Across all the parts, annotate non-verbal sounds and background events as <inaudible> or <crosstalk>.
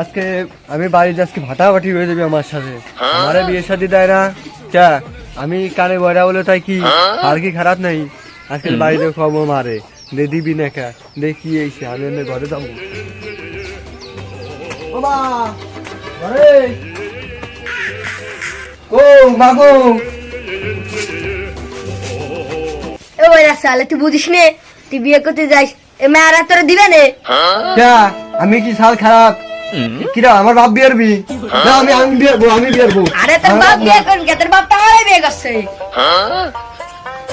আজকে আমি বাড়িতে আজকে ভাটাভাটি হয়ে যাবে আমার সাথে। আমারে বিয়ে শাদি দেয় না। চা আমি কানে বয়রা বলে তাই কি? আর কি খারাপ নাই? আজকে বাড়িতে খবর মারে। দে দিবি না কা দেখি এইছে আমি এমনি ঘরে যাব। এ ওই সালে তুই বুঝিস নে? তুই বিয়ে করতে যাইস এ মেয়েরা তোরা দিবে নে? আমি কি সাল খারাপ? কিরা আমার বাপ বিয়ের বি না আমি আমি বিয়ের বউ আমি বিয়ের বউ। আরে তোর বাপ বিয়ে করবি কে? তোর বাপ তো বিয়ে করছে।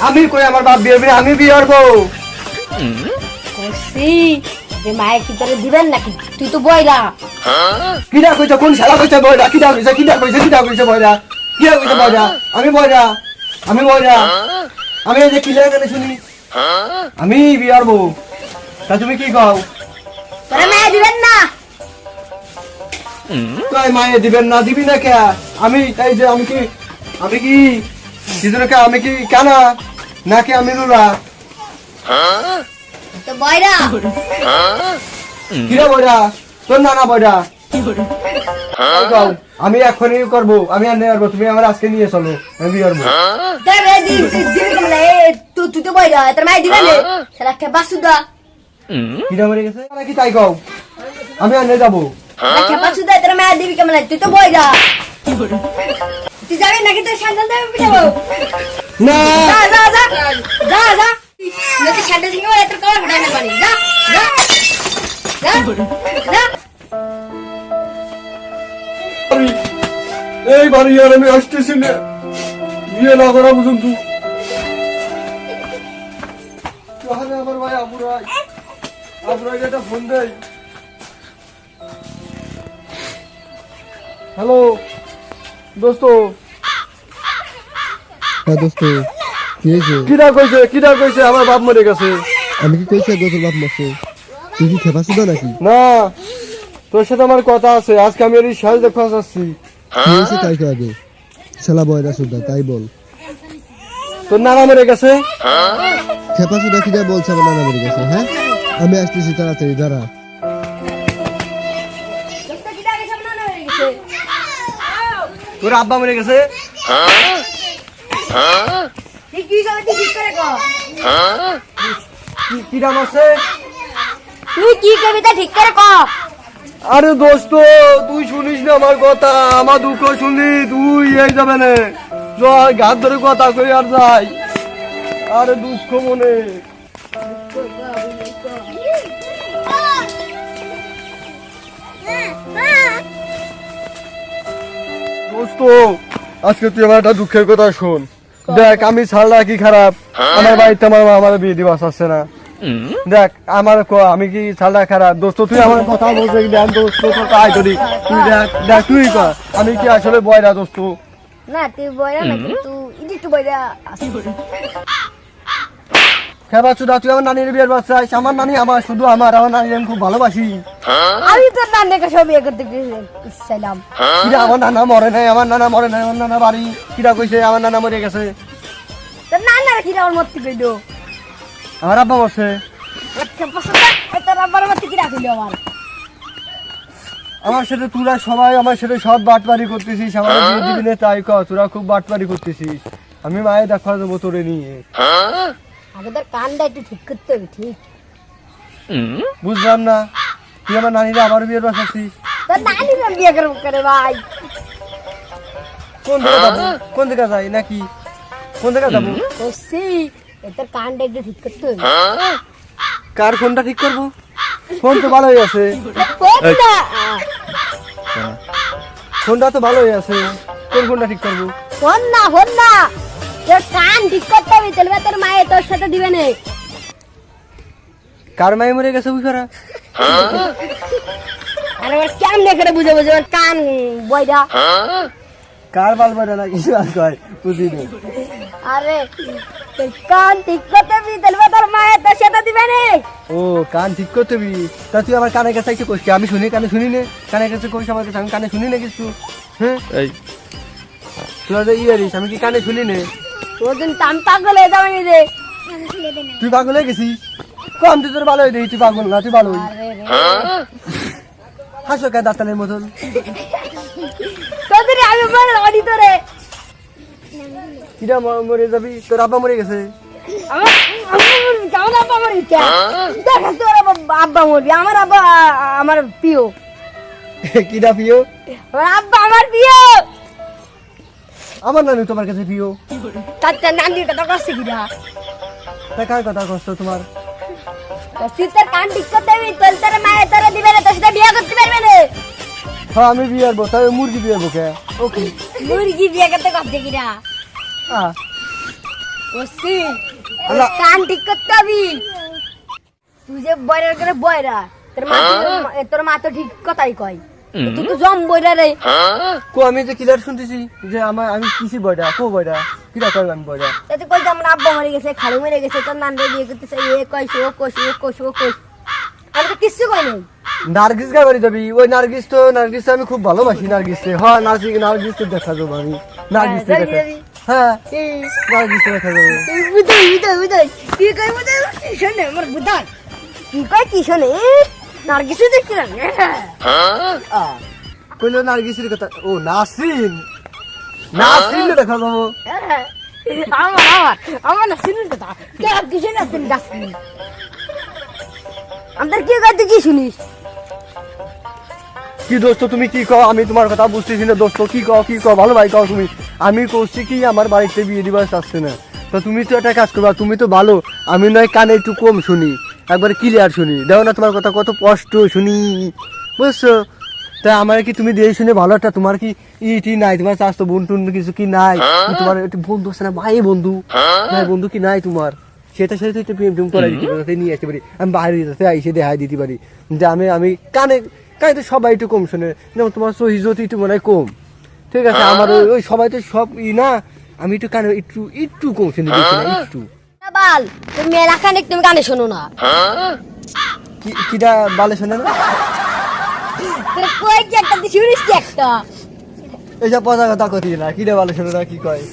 আমি কই আমার বাপ বিয়ের বি আমি বিয়ের বউ। করছি যে মায়ে কি তোরে দিবেন নাকি? তুই তো বইরা কিরা কইছে কোন শালা কইছে বয়রা কিরা কইছে কিরা কইছে কিরা কইছে বয়রা কিরা কইছে বয়রা আমি বয়রা আমি বয়রা আমি এই যে কিলা গেলে শুনি। আমি বিয়ার বউ। তা তুমি কি কও? তোরা মেয়ে দিবেন না। তাই মায়ে দিবেন না দিবি না কে? আমি এই যে আমি কি আমি কি দিদুন আমি কি কানা? নাকি আমি নুরা তো বইরা কিরা বয়রা? তোর নানা বয়রা? আমি এখনই করব আমি আর নেওয়ার তুমি আমার আজকে নিয়ে চলো আমি তুই তো তোর দিবে নে কে বাসুদা। কিরা মরে গেছে? নাকি তাই কও? আমি আর নিয়ে যাব কে বাসুদা তোর মায়ে দিবি কেমন? তুই তো বইরা তুই যাবি নাকি? তোর সন্তান দেবে পিটাবো না। যা যা যা। যা যা। নতে সান্ডে থেকে ওই তোর কল ফটাই না পানি। যা যা। যা যা। এই বাড়ি আর আমি আসতেছি না। বিয়ে না করা পর্যন্ত। তাহলে আমার ভাই আপুরাই একটা ফোন হ্যালো দোস্ত? হ্যাঁ দোস্ত কি হয়েছে? কিরা কইছে কিরা কইছে? আমার বাপ মরে গেছে। আমি কি কইছি বাপ মাসে তুই কি খেপা শুধু নাকি? না তোর সাথে আমার কথা আছে। আজকে আমি এই শেষ দেখা কি হয়েছে তাই তো আগে? শালা বয়রা শুদ্ধা তাই বল। তোর নানা মরে গেছে? খেপা কি যা বলছে আমার নানা মরে গেছে হ্যাঁ? আমি আসতেছি তাড়াতাড়ি দাঁড়া। তোর আব্বা মরে গেছে। তুই কি ঠিক করে কর কি- কিরা তুই কি কবিতা ঠিক করে কর আরে দোস্ত তুই শুনিস না আমার কথা আমার দুঃখ শুনলি তুই এই যাবে না। চল ঘাত ধরে কথা কই আর যাই। আরে দুঃখ মনে। দোস্ত আজকে তুই আমার একটা দুঃখের কথা শোন। দেখ আমি ছাড়া কি খারাপ? আমার বাড়িতে আমার মা আমার বিয়ে দিবাস আসছে না। দেখ আমার ক- আমি কি ছাড়া খারাপ? দোস্ত তুই আমার কথা বলছে দেখ দোস্ত তো তাই করি। তুই দেখ দেখ তুই কর আমি কি আসলে বয়রা দোস্ত? না তুই বয়রা না কিন্তু ইদি তো তুই আমার নানির বিয়ের বাচ্চা আমার নানি আমার শুধু আমার আমার নানি আমি খুব ভালোবাসি। আমি তোর সব বিয়ে করতে গেছিলাম কিরা আমার নানা মরে নাই আমার নানা মরে নাই আমার নানা বাড়ি কিরা কইছে আমার নানা মরে গেছে। তোর নান্নারা কি আমার মরতে কইলো? আমার আব্বা মরছে। আচ্ছা তোর আবার মরতে কি রাখিল আমার? আমার সাথে তোরা সবাই আমার সাথে সব বাটপারি করতেছিস আমার বিয়ে দিবি না তাই কর তোরা খুব বাটপারি করতেছিস। আমি মায়ের দেখা দেবো তোরে নিয়ে। আগে তোর কানটা একটু ঠিক করতে হবে ঠিক? বুঝলাম না। তুই আমার নানিরা আমার বিয়ের বাসাচ্ছিস তোর নানিরা বিয়ে করব করে ভাই? কোন দিকে যাব? কোন দিকে যাই? নাকি? কোন দিকে যাব? করছি তোর কানটা একটু ঠিক করতে হবে। কার ফোনটা ঠিক করব? ফোন তো ভালোই আছে। ফোনটা তো ভালোই আছে। কোন ফোনটা ঠিক করব? ফোন না ফোন না। তোর কান ঠিক করতে হবে তাহলে তোর মায়ে তোর সাথে দিবে না। কার মায়ে মরে গেছে <laughs> আর ওর কেমনে করে বুঝে বুঝে ওর কান বইরা। কার বাল বাড়া না কিছু আর কয় বুঝি না। আরে কান ঠিক করতে হবে তাহলে তোর মায়ে তোর সাথে দিবে না। ও কান ঠিক করতে তা তুই আমার কানের কাছে একটু আমি শুনি কানে শুনি নে? কানের কাছে কইস আমার কাছে আমি কানে শুনি না কিছু? হ্যাঁ? এই। তোরা ইয়ারিস আমি কি কানে শুনি নে? তোর দিন টান পাগল হয়ে যাবে রে। তুই পাগল হয়ে গেছিস? কম তুই তোর ভালো হয়ে তুই পাগল না তুই ভালো হাসো কে দাঁতালের মতন। তোদের আমি মরে অনি তোরে। কিরা মরে যাবি? তোর আব্বা মরে গেছে। আমার আব্বা আমার ইচ্ছা দেখ তোর আব্বা- আব্বা মরবি। আমার আব্বা আ- আমার প্রিয়। কিরা প্রিয়? আব্বা আমার প্রিয়। আমার নানু তোমার কাছে প্রিয়। তার তার নান্দির কথা করছে কিনা তা কার কথা কষ্ট তোমার? তুই তোর কান ঠিক করতে হবে তোর তোর মায়ের তোর দিবে না তোর সাথে বিয়ে করতে পারবে না। হ্যাঁ আমি বিয়ে আরবো তাই মুরগি বিয়ে আরবো কে? ওকে। মুরগি বিয়ে করতে করতে কিনা হ্যাঁ ওসি। কান ঠিক করতে হবে তুই যে বয়রার করে বয়রা তোর মা তোর মা তো ঠিক কথাই কয়। তুই তো জম বয়রা রে। কো আমি যে ক্লিয়ার শুনতেছি যে আমার আমি কিসি বয়টা কো বয়টা কিরা করলাম বয়টা তাতে কই যে আমার আব্বা মরে গেছে খালু মরে গেছে তোর নান রে বিয়ে করতেছে এ ও কইছে ও কইছে ও কইছে। আমি তো কিচ্ছু কই নাই। নার্গিস গায়ে বাড়ি যাবি? ওই নার্গিস তো নার্গিস আমি খুব ভালোবাসি নার্গিস হ্যাঁ নার্গিস নার্গিস তো দেখা যাব আমি। নার্গিস হ্যাঁ, দেখা যাবি, যাবি। হ্যাঁ নার্গিস দেখা যাব। বুঝাই বুঝাই বুঝাই কি কই শোনে আমার বুঝাই কি কই কি শোনে কইলো নার্গিসের কথা ও নাসরিন নাসরিন দেখা যাব আমার আমার আমার না শুনুন কথা দেখ কিছু না তুমি গাছ আমাদের কি করতে কি শুনিস কি দোস্ত তুমি কি কও আমি তোমার কথা বুঝতেছি না দোস্ত কি কও কি কও ভালো ভাই কও তুমি আমি কইছি কি আমার বাড়িতে বিয়ে দিবার আসছে না তো তুমি তো একটা কাজ করবা তুমি তো ভালো আমি নয় কানে একটু কম শুনি একবার ক্লিয়ার শুনি। দেখো না তোমার কথা কত কষ্ট শুনি। বুঝছ? তা আমার কি তুমি দিয়ে শুনে ভালো একটা? তোমার কি ইটি নাই? তোমার চাষ তো বোন টুন কিছু কি নাই? তোমার একটু বন্ধু আছে না ভাই বন্ধু। ভাই বন্ধু কি নাই তোমার? সেটা একটু প্রেম টেম দিতে পারি নিয়ে আসতে পারি। আমি বাইরে যেতে এসে দেখাই দিতে পারি। যে আমি আমি কানে কানে তো সবাই একটু কম শোনে। যেমন তোমার সহিজত একটু মনে হয় কম। ঠিক আছে? আমার ওই- সবাই তো সব ই না? আমি একটু কানে একটু একটু কম শুনি একটু। বাল তুমি এলাকানে তুমি গানে শোনো না। কি কিটা বালে শোনে না? কই কি একটা শুনিস কি একটা? এইসব কথা কথা কতি না কিটা বালে শোনে না কি কয়?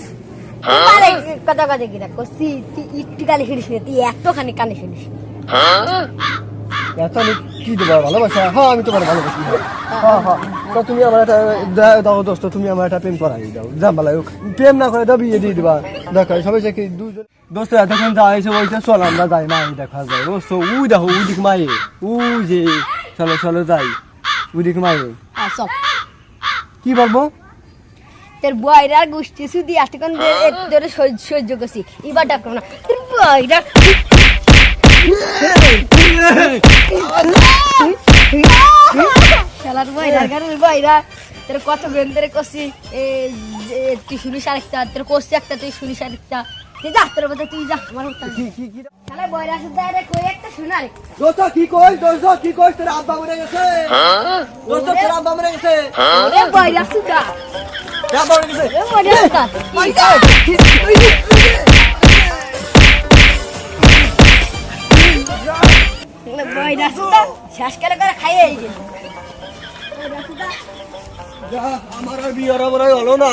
কথা কথা কি রাখ কসি তুই একটু গানে শুনিস না তুই এতখানি কানে শুনিস। এত আমি কি ভালোবাসা? হ্যাঁ আমি তোমার ভালোবাসি। হ্যাঁ হ্যাঁ। তো তুমি আমার একটা দা- দাও দোস্ত তুমি আমার একটা প্রেম করাই দাও। জাম্বালা প্রেম না করে দাও বিয়ে দিয়ে দিবা। দেখো সবাই সে কি দুজন দোস্ত এতক্ষণ যা হয়েছে ওইটা চল আমরা যাই মাই দেখা যায়। দোস্ত উই দেখো উই দিক মায়ে। উই যে চলো চলো যাই। উই দিক মায়ে। কি বলব? তোর বয়রার গোষ্ঠী শুধু এতক্ষণ সহ্য সহ্য করছি। এবার ডাকবো না। তোর বয়রা খেলার গানের তোর কত বেন তোর করছি তুই শুনিস আরেকটা তোর করছি একটা তুই শুনিস আরেকটা তুই যা তোর মতো তুই যা আমার বয়রা আরে কই একটা শুনে আরেকটা দোস্ত কি কই দোস্ত কি কই তোর আব্বা মরে গেছে দোস্ত তোর আব্বা মরে গেছে ওরে বয়রা শুধু আব্বা মরে গেছে ওরে বয়রা শুধু বয়রা শুধু শেষ করে করে খাইয়ে এই যে? আমার বিয়ে হলো না।